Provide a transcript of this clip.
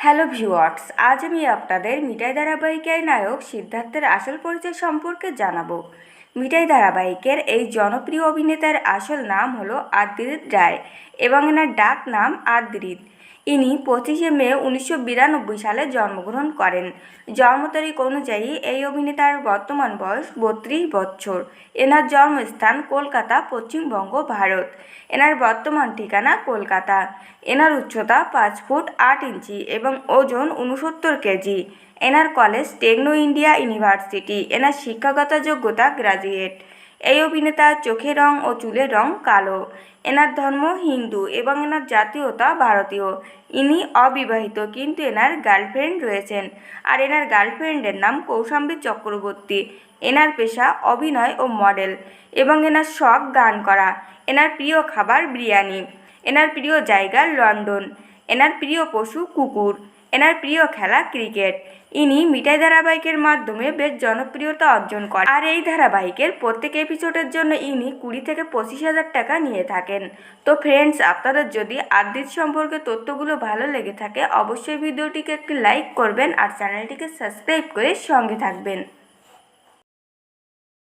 Hello viewers, আজ আমি আপনাদের মিঠাই ধারাবাহিকের নায়ক সিদ্ধার্থের আসল পরিচয় সম্পর্কে জানাব। মিঠাই ধারাবাহিকের এই জনপ্রিয় অভিনেতার আসল নাম হলো আদ্রিত রায় এবং এনার ডাক নাম আদ্রিত ইনি পঁচিশে মে উনিশশো বিরানব্বই সালে জন্মগ্রহণ করেন। জন্ম তারিখ অনুযায়ী এই অভিনেতার বর্তমান বয়স বত্রিশ বছর। এনার জন্মস্থান কলকাতা পশ্চিমবঙ্গ ভারত এনার বর্তমান ঠিকানা কলকাতা। এনার উচ্চতা পাঁচ ফুট আট ইঞ্চি এবং ওজন উনসত্তর কেজি। এনার কলেজ টেকনো ইন্ডিয়া ইউনিভার্সিটি। এনার শিক্ষাগত যোগ্যতা গ্রাজুয়েট। এই অভিনেতার চোখের রং ও চুলের রং কালো। এনার ধর্ম হিন্দু এবং এনার জাতীয়তা ভারতীয়। ইনি অবিবাহিত, কিন্তু এনার গার্লফ্রেন্ড রয়েছেন। আর এনার গার্লফ্রেন্ডের নাম কৌশাম্বী চক্রবর্তী। এনার পেশা অভিনয় ও মডেল এবং এনার শখ গান করা। এনার প্রিয় খাবার বিরিয়ানি। এনার প্রিয় জায়গা লন্ডন। এনার প্রিয় পশু কুকুর। এনার প্রিয় খেলা ক্রিকেট। ইনি মিঠাই ধারাবাহিকের মাধ্যমে বেশ জনপ্রিয়তা অর্জন করেন। আর এই ধারাবাহিকের প্রত্যেক এপিসোডের জন্য ইনি কুড়ি থেকে পঁচিশ হাজার টাকা নিয়ে থাকেন। তো ফ্রেন্ডস আপনাদের যদি আদিত সম্পর্কে তথ্যগুলো ভালো লেগে থাকে, অবশ্যই ভিডিওটিকে একটি লাইক করবেন আর চ্যানেলটিকে সাবস্ক্রাইব করে সঙ্গে থাকবেন।